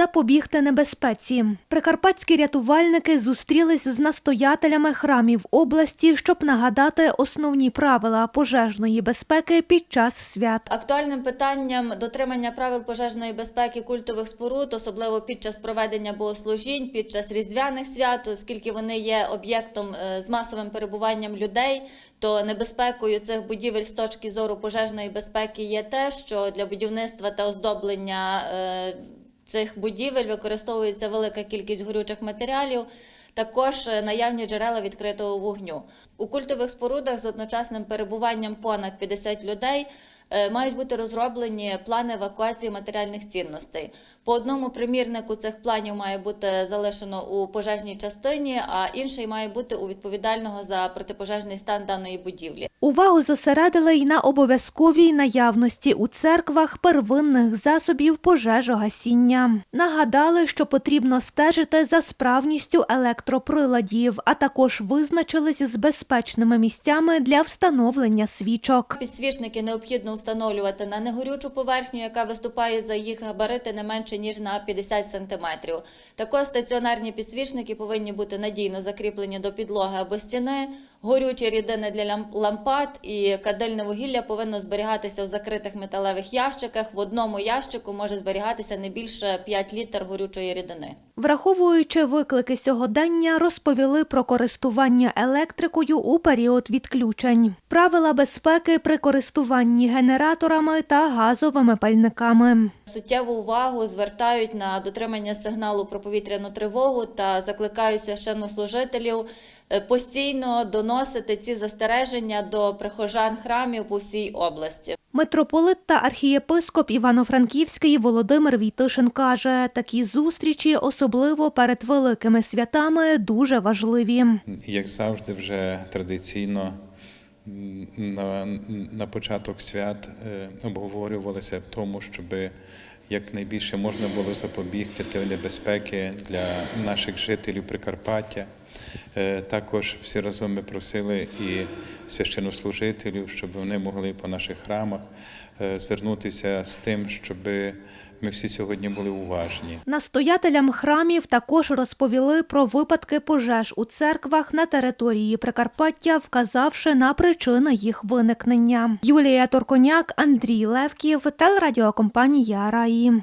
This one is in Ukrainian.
запобігти небезпеці. Прикарпатські рятувальники зустрілись з настоятелями храмів області, щоб нагадати основні правила пожежної безпеки під час свят. Актуальним питанням дотримання правил пожежної безпеки культових споруд, особливо під час проведення богослужінь, під час різдвяних свят, оскільки вони є об'єктом е, з масовим перебуванням людей, то небезпекою цих будівель з точки зору пожежної безпеки є те, що для будівництва та оздоблення е, цих будівель використовується велика кількість горючих матеріалів. Також е, наявні джерела відкритого вогню. У культових спорудах з одночасним перебуванням понад 50 людей мають бути розроблені плани евакуації матеріальних цінностей. По одному примірнику цих планів має бути залишено у пожежній частині, а інший має бути у відповідального за протипожежний стан даної будівлі. Увагу зосередили й на обов'язковій наявності у церквах первинних засобів пожежогасіння. Нагадали, що потрібно стежити за справністю електроприладів, а також визначились з безпечними місцями для встановлення свічок. Підсвічники необхідно встановлювати на негорючу поверхню, яка виступає за їх габарити не менше ніж на 50 см. Також стаціонарні підсвічники повинні бути надійно закріплені до підлоги або стіни. Горючі рідини для лампад і кадильне вугілля повинно зберігатися в закритих металевих ящиках. В одному ящику може зберігатися не більше 5 літр горючої рідини. Враховуючи виклики сьогодення, розповіли про користування електрикою у період відключень, правила безпеки при користуванні генераторами та газовими пальниками. Суттєву увагу звертають на дотримання сигналу про повітряну тривогу та закликають священнослужителів е, постійно доносити ці застереження до прихожан храмів по всій області. Митрополит та архієпископ Івано-Франківський Володимир Війтишин каже, такі зустрічі, особливо перед великими святами, дуже важливі. Як завжди, вже традиційно на, на початок свят е, обговорювалося в тому, щоб якнайбільше можна було запобігти тої небезпеки для наших жителів Прикарпаття. Е, Також всі разом ми просили і священнослужителів, щоб вони могли по наших храмах е, звернутися з тим, щоб ми всі сьогодні були уважні. Настоятелям храмів також розповіли про випадки пожеж у церквах на території Прикарпаття, вказавши на причини їх виникнення. Юлія Торконяк, Андрій Левків, телерадіокомпанія Раї.